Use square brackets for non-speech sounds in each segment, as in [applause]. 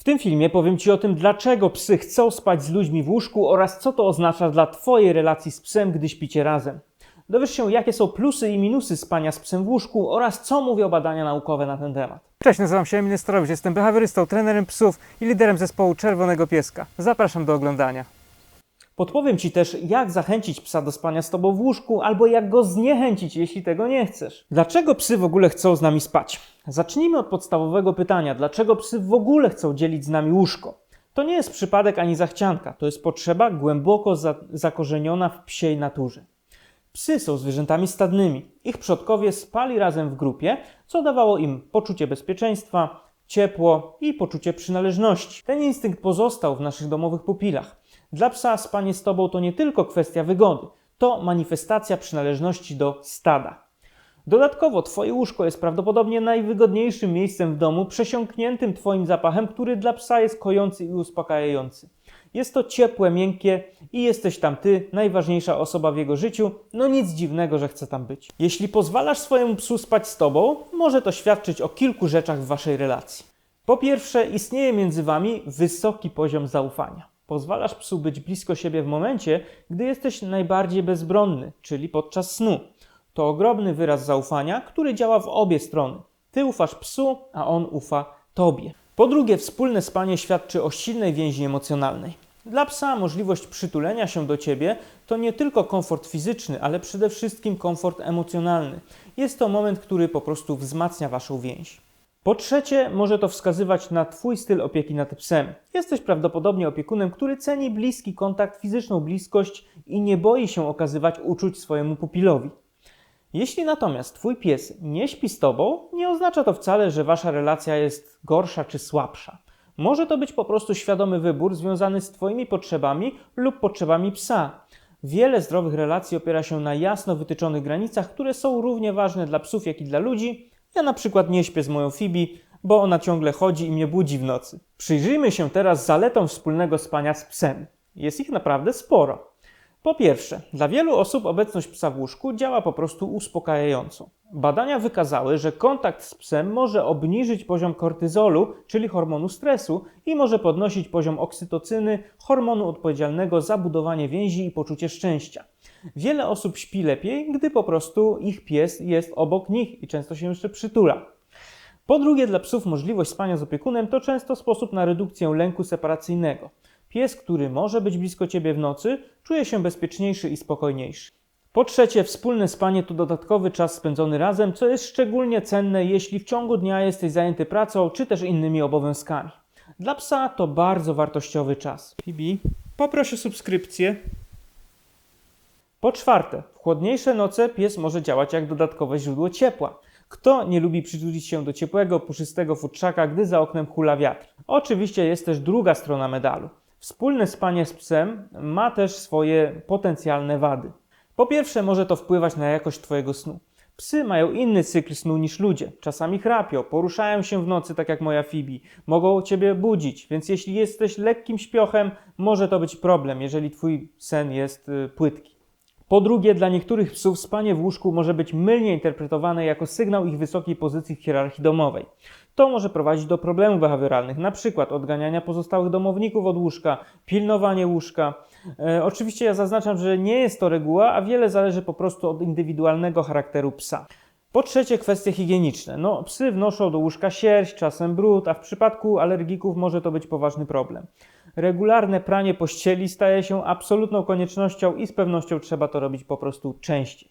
W tym filmie powiem Ci o tym, dlaczego psy chcą spać z ludźmi w łóżku oraz co to oznacza dla Twojej relacji z psem, gdy śpicie razem. Dowiesz się, jakie są plusy i minusy spania z psem w łóżku oraz co mówią badania naukowe na ten temat. Cześć, nazywam się Emil Nestorowicz, jestem behawiorystą, trenerem psów i liderem zespołu Czerwonego Pieska. Zapraszam do oglądania. Podpowiem Ci też, jak zachęcić psa do spania z Tobą w łóżku, albo jak go zniechęcić, jeśli tego nie chcesz. Dlaczego psy w ogóle chcą z nami spać? Zacznijmy od podstawowego pytania: dlaczego psy w ogóle chcą dzielić z nami łóżko? To nie jest przypadek ani zachcianka, to jest potrzeba głęboko za zakorzeniona w psiej naturze. Psy są zwierzętami stadnymi. Ich przodkowie spali razem w grupie, co dawało im poczucie bezpieczeństwa, ciepło i poczucie przynależności. Ten instynkt pozostał w naszych domowych pupilach. Dla psa spanie z tobą to nie tylko kwestia wygody, to manifestacja przynależności do stada. Dodatkowo Twoje łóżko jest prawdopodobnie najwygodniejszym miejscem w domu, przesiąkniętym Twoim zapachem, który dla psa jest kojący i uspokajający. Jest to ciepłe, miękkie i jesteś tam Ty, najważniejsza osoba w jego życiu, no nic dziwnego, że chce tam być. Jeśli pozwalasz swojemu psu spać z Tobą, może to świadczyć o kilku rzeczach w Waszej relacji. Po pierwsze, istnieje między Wami wysoki poziom zaufania. Pozwalasz psu być blisko siebie w momencie, gdy jesteś najbardziej bezbronny, czyli podczas snu. To ogromny wyraz zaufania, który działa w obie strony. Ty ufasz psu, a on ufa tobie. Po drugie, wspólne spanie świadczy o silnej więzi emocjonalnej. Dla psa możliwość przytulenia się do ciebie to nie tylko komfort fizyczny, ale przede wszystkim komfort emocjonalny. Jest to moment, który po prostu wzmacnia waszą więź. Po trzecie, może to wskazywać na Twój styl opieki nad psem. Jesteś prawdopodobnie opiekunem, który ceni bliski kontakt, fizyczną bliskość i nie boi się okazywać uczuć swojemu pupilowi. Jeśli natomiast Twój pies nie śpi z Tobą, nie oznacza to wcale, że Wasza relacja jest gorsza czy słabsza. Może to być po prostu świadomy wybór związany z Twoimi potrzebami lub potrzebami psa. Wiele zdrowych relacji opiera się na jasno wytyczonych granicach, które są równie ważne dla psów, jak i dla ludzi. Ja na przykład nie śpię z moją Fibi, bo ona ciągle chodzi i mnie budzi w nocy. Przyjrzyjmy się teraz zaletom wspólnego spania z psem. Jest ich naprawdę sporo. Po pierwsze, dla wielu osób obecność psa w łóżku działa po prostu uspokajająco. Badania wykazały, że kontakt z psem może obniżyć poziom kortyzolu, czyli hormonu stresu, i może podnosić poziom oksytocyny, hormonu odpowiedzialnego za budowanie więzi i poczucie szczęścia. Wiele osób śpi lepiej, gdy po prostu ich pies jest obok nich i często się jeszcze przytula. Po drugie, dla psów możliwość spania z opiekunem to często sposób na redukcję lęku separacyjnego. Pies, który może być blisko ciebie w nocy, czuje się bezpieczniejszy i spokojniejszy. Po trzecie, wspólne spanie to dodatkowy czas spędzony razem, co jest szczególnie cenne, jeśli w ciągu dnia jesteś zajęty pracą czy też innymi obowiązkami. Dla psa to bardzo wartościowy czas. Fibi, poproszę subskrypcję. Po czwarte, w chłodniejsze noce pies może działać jak dodatkowe źródło ciepła. Kto nie lubi przytulić się do ciepłego, puszystego futrzaka, gdy za oknem hula wiatr? Oczywiście jest też druga strona medalu. Wspólne spanie z psem ma też swoje potencjalne wady. Po pierwsze, może to wpływać na jakość Twojego snu. Psy mają inny cykl snu niż ludzie. Czasami chrapią, poruszają się w nocy, tak jak moja Fibi. Mogą Ciebie budzić, więc jeśli jesteś lekkim śpiochem, może to być problem, jeżeli Twój sen jest y, płytki. Po drugie, dla niektórych psów spanie w łóżku może być mylnie interpretowane jako sygnał ich wysokiej pozycji w hierarchii domowej. To może prowadzić do problemów behawioralnych, np. odganiania pozostałych domowników od łóżka, pilnowanie łóżka. E, oczywiście ja zaznaczam, że nie jest to reguła, a wiele zależy po prostu od indywidualnego charakteru psa. Po trzecie, kwestie higieniczne. No, psy wnoszą do łóżka sierść, czasem brud, a w przypadku alergików może to być poważny problem. Regularne pranie pościeli staje się absolutną koniecznością i z pewnością trzeba to robić po prostu częściej.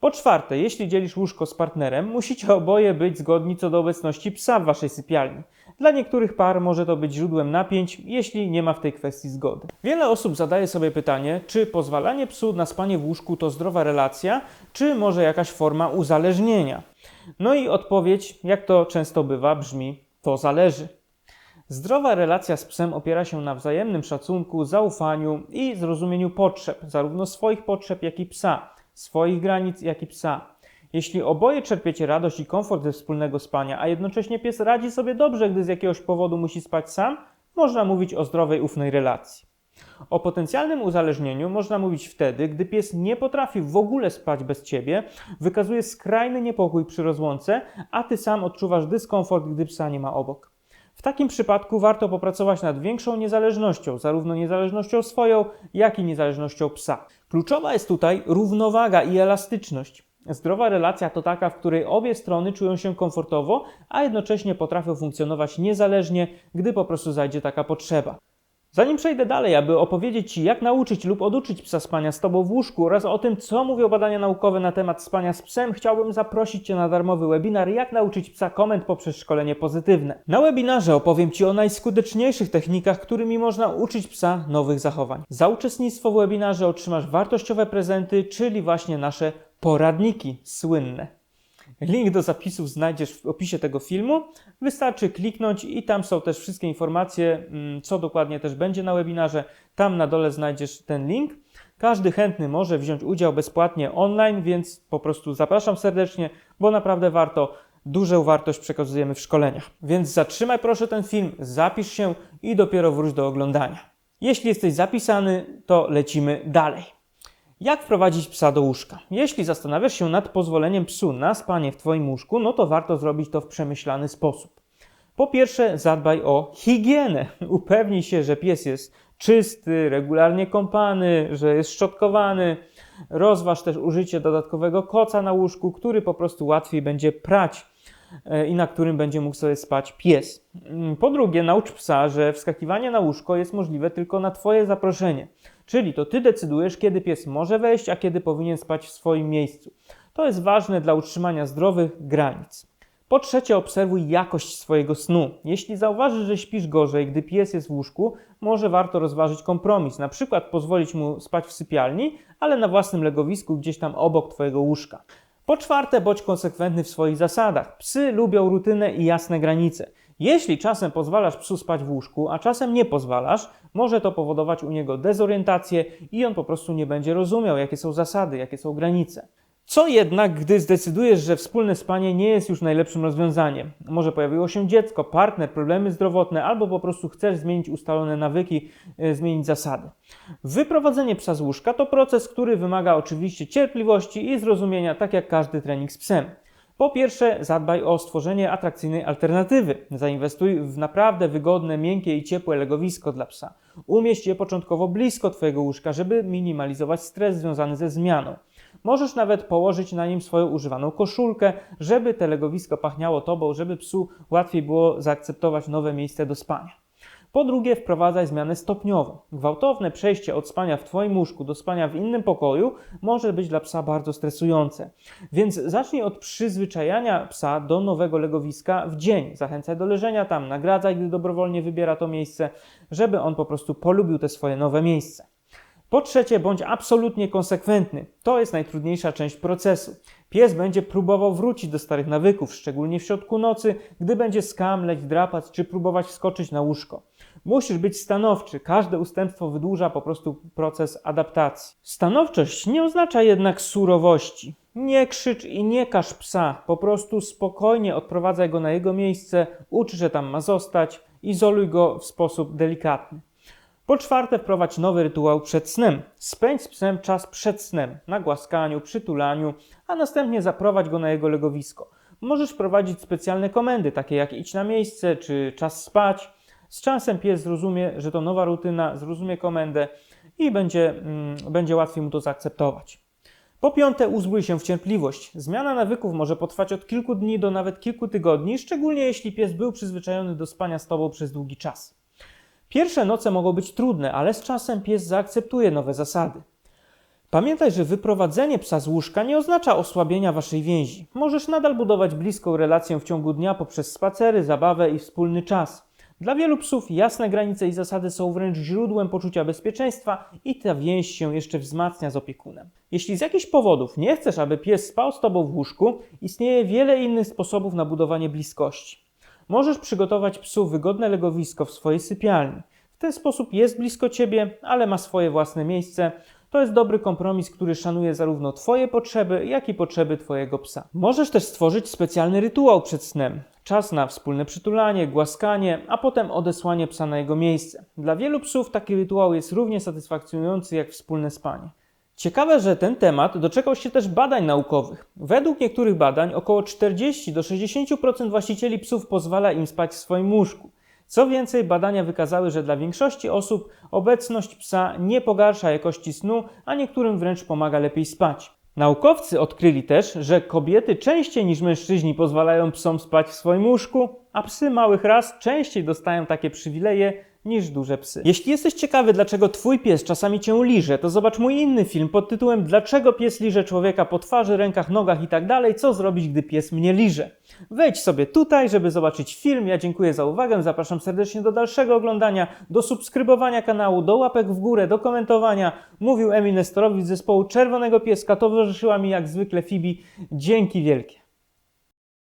Po czwarte, jeśli dzielisz łóżko z partnerem, musicie oboje być zgodni co do obecności psa w waszej sypialni. Dla niektórych par może to być źródłem napięć, jeśli nie ma w tej kwestii zgody. Wiele osób zadaje sobie pytanie, czy pozwalanie psu na spanie w łóżku to zdrowa relacja, czy może jakaś forma uzależnienia. No i odpowiedź, jak to często bywa, brzmi: to zależy. Zdrowa relacja z psem opiera się na wzajemnym szacunku, zaufaniu i zrozumieniu potrzeb, zarówno swoich potrzeb, jak i psa, swoich granic, jak i psa. Jeśli oboje czerpiecie radość i komfort ze wspólnego spania, a jednocześnie pies radzi sobie dobrze, gdy z jakiegoś powodu musi spać sam, można mówić o zdrowej, ufnej relacji. O potencjalnym uzależnieniu można mówić wtedy, gdy pies nie potrafi w ogóle spać bez ciebie, wykazuje skrajny niepokój przy rozłące, a ty sam odczuwasz dyskomfort, gdy psa nie ma obok. W takim przypadku warto popracować nad większą niezależnością, zarówno niezależnością swoją, jak i niezależnością psa. Kluczowa jest tutaj równowaga i elastyczność. Zdrowa relacja to taka, w której obie strony czują się komfortowo, a jednocześnie potrafią funkcjonować niezależnie, gdy po prostu zajdzie taka potrzeba. Zanim przejdę dalej, aby opowiedzieć Ci, jak nauczyć lub oduczyć psa spania z Tobą w łóżku oraz o tym, co mówią badania naukowe na temat spania z psem, chciałbym zaprosić Cię na darmowy webinar Jak nauczyć psa komend poprzez szkolenie pozytywne. Na webinarze opowiem Ci o najskuteczniejszych technikach, którymi można uczyć psa nowych zachowań. Za uczestnictwo w webinarze otrzymasz wartościowe prezenty, czyli właśnie nasze poradniki słynne. Link do zapisów znajdziesz w opisie tego filmu. Wystarczy kliknąć i tam są też wszystkie informacje, mm, co dokładnie też będzie na webinarze. Tam na dole znajdziesz ten link. Każdy chętny może wziąć udział bezpłatnie online, więc po prostu zapraszam serdecznie, bo naprawdę warto. Dużą wartość przekazujemy w szkoleniach. Więc zatrzymaj proszę ten film, zapisz się i dopiero wróć do oglądania. Jeśli jesteś zapisany, to lecimy dalej. Jak wprowadzić psa do łóżka? Jeśli zastanawiasz się nad pozwoleniem psu na spanie w Twoim łóżku, no to warto zrobić to w przemyślany sposób. Po pierwsze, zadbaj o higienę. [laughs] Upewnij się, że pies jest czysty, regularnie kąpany, że jest szczotkowany. Rozważ też użycie dodatkowego koca na łóżku, który po prostu łatwiej będzie prać e, i na którym będzie mógł sobie spać pies. Mm, Po drugie, naucz psa, że wskakiwanie na łóżko jest możliwe tylko na Twoje zaproszenie. Czyli to Ty decydujesz, kiedy pies może wejść, a kiedy powinien spać w swoim miejscu. To jest ważne dla utrzymania zdrowych granic. Po trzecie, obserwuj jakość swojego snu. Jeśli zauważysz, że śpisz gorzej, gdy pies jest w łóżku, może warto rozważyć kompromis. Na przykład pozwolić mu spać w sypialni, ale na własnym legowisku gdzieś tam obok Twojego łóżka. Po czwarte, bądź konsekwentny w swoich zasadach. Psy lubią rutynę i jasne granice. Jeśli czasem pozwalasz psu spać w łóżku, a czasem nie pozwalasz, może to powodować u niego dezorientację i on po prostu nie będzie rozumiał, jakie są zasady, jakie są granice. Co jednak, gdy zdecydujesz, że wspólne spanie nie jest już najlepszym rozwiązaniem? Może pojawiło się dziecko, partner, problemy zdrowotne, albo po prostu chcesz zmienić ustalone nawyki, e, zmienić zasady. Wyprowadzenie psa z łóżka to proces, który wymaga oczywiście cierpliwości i zrozumienia, tak jak każdy trening z psem. Po pierwsze, zadbaj o stworzenie atrakcyjnej alternatywy. Zainwestuj w naprawdę wygodne, miękkie i ciepłe legowisko dla psa. Umieść je początkowo blisko Twojego łóżka, żeby minimalizować stres związany ze zmianą. Możesz nawet położyć na nim swoją używaną koszulkę, żeby te legowisko pachniało Tobą, żeby psu łatwiej było zaakceptować nowe miejsce do spania. Po drugie, wprowadzaj zmianę stopniową. Gwałtowne przejście od spania w Twoim łóżku do spania w innym pokoju może być dla psa bardzo stresujące. Więc zacznij od przyzwyczajania psa do nowego legowiska w dzień. Zachęcaj do leżenia tam, nagradzaj, gdy dobrowolnie wybiera to miejsce, żeby on po prostu polubił te swoje nowe miejsce. Po trzecie, bądź absolutnie konsekwentny. To jest najtrudniejsza część procesu. Pies będzie próbował wrócić do starych nawyków, szczególnie w środku nocy, gdy będzie skamleć, drapać czy próbować wskoczyć na łóżko. Musisz być stanowczy. Każde ustępstwo wydłuża po prostu proces adaptacji. Stanowczość nie oznacza jednak surowości. Nie krzycz i nie każ psa. Po prostu spokojnie odprowadzaj go na jego miejsce, ucz, że tam ma zostać, izoluj go w sposób delikatny. Po czwarte, wprowadź nowy rytuał przed snem. Spędź z psem czas przed snem, na głaskaniu, przytulaniu, a następnie zaprowadź go na jego legowisko. Możesz wprowadzić specjalne komendy, takie jak idź na miejsce czy czas spać. Z czasem pies zrozumie, że to nowa rutyna, zrozumie komendę i będzie, mm, będzie łatwiej mu to zaakceptować. Po piąte, uzbrój się w cierpliwość. Zmiana nawyków może potrwać od kilku dni do nawet kilku tygodni, szczególnie jeśli pies był przyzwyczajony do spania z tobą przez długi czas. Pierwsze noce mogą być trudne, ale z czasem pies zaakceptuje nowe zasady. Pamiętaj, że wyprowadzenie psa z łóżka nie oznacza osłabienia waszej więzi. Możesz nadal budować bliską relację w ciągu dnia poprzez spacery, zabawę i wspólny czas. Dla wielu psów jasne granice i zasady są wręcz źródłem poczucia bezpieczeństwa i ta więź się jeszcze wzmacnia z opiekunem. Jeśli z jakichś powodów nie chcesz, aby pies spał z tobą w łóżku, istnieje wiele innych sposobów na budowanie bliskości. Możesz przygotować psu wygodne legowisko w swojej sypialni. W ten sposób jest blisko ciebie, ale ma swoje własne miejsce. To jest dobry kompromis, który szanuje zarówno Twoje potrzeby, jak i potrzeby Twojego psa. Możesz też stworzyć specjalny rytuał przed snem. Czas na wspólne przytulanie, głaskanie, a potem odesłanie psa na jego miejsce. Dla wielu psów taki rytuał jest równie satysfakcjonujący jak wspólne spanie. Ciekawe, że ten temat doczekał się też badań naukowych. Według niektórych badań około 40 do 60% właścicieli psów pozwala im spać w swoim łóżku. Co więcej, badania wykazały, że dla większości osób obecność psa nie pogarsza jakości snu, a niektórym wręcz pomaga lepiej spać. Naukowcy odkryli też, że kobiety częściej niż mężczyźni pozwalają psom spać w swoim łóżku, a psy małych ras częściej dostają takie przywileje niż duże psy. Jeśli jesteś ciekawy, dlaczego twój pies czasami cię liże, to zobacz mój inny film pod tytułem Dlaczego pies liże człowieka po twarzy, rękach, nogach i tak dalej, co zrobić, gdy pies mnie liże. Wejdź sobie tutaj, żeby zobaczyć film. Ja dziękuję za uwagę, zapraszam serdecznie do dalszego oglądania, do subskrybowania kanału, do łapek w górę, do komentowania. Mówił Emil Nestorowicz z zespołu Czerwonego Pieska, towarzyszyła mi jak zwykle Fibi. Dzięki wielkie.